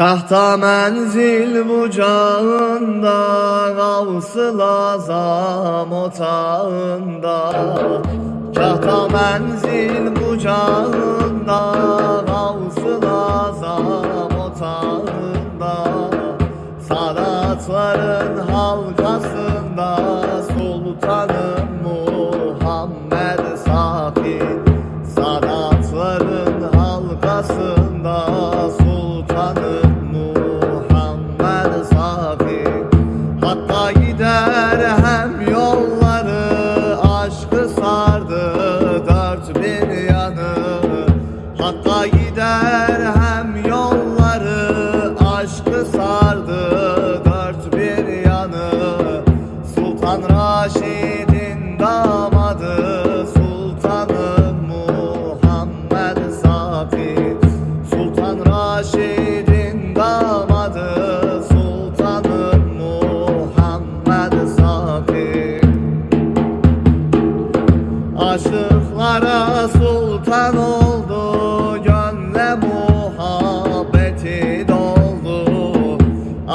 Kahta menzil bucağında Gavs-ı lazam otağında Kahta menzil bucağında Gavs-ı lazam otağında Sadatların halkasında Sultanım Muhammed Safi. Sadatların halkasında Hatta gider hem yolları Aşkı sardı dört bir yanı. Hatta gider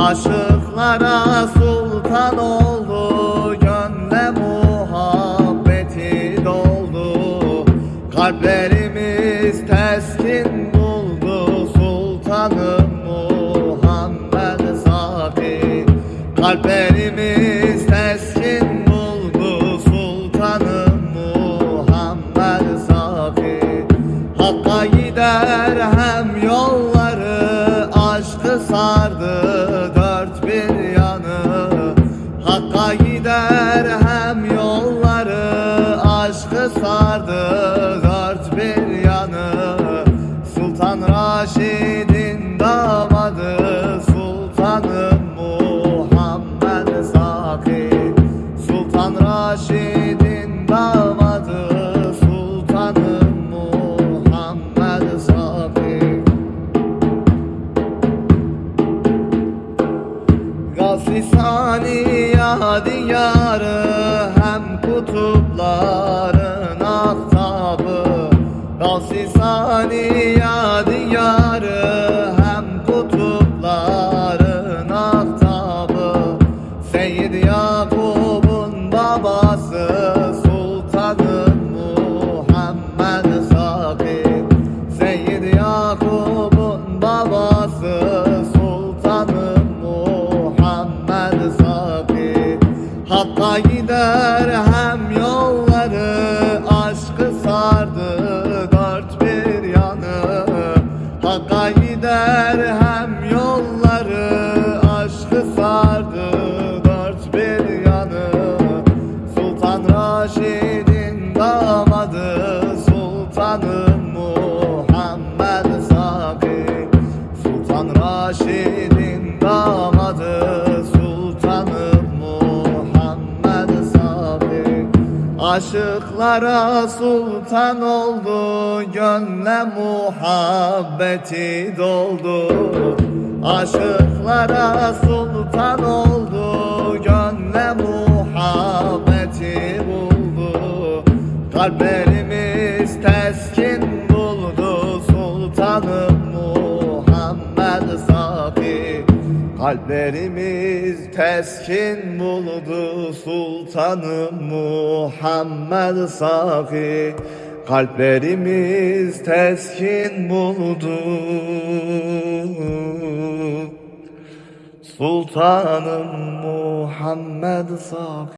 Aşıklara sultan oldu Gönle muhabbeti doldu. Kalplerimiz teskin buldu Sultanım Muhammed Safi Kalplerimiz Gafisani yadigarı hem kutupların sardı dört bir yanı. Hakka gider hem yolları Aşkı sardı Aşıklara sultan oldu Gönle muhabbeti doldu. Aşıklara sultan oldu Gönle muhabbeti buldu. Kalplerimiz Kalplerimiz teskin buldu Sultanım Muhammed Safi Kalplerimiz teskin buldu. Sultanım Muhammed Safi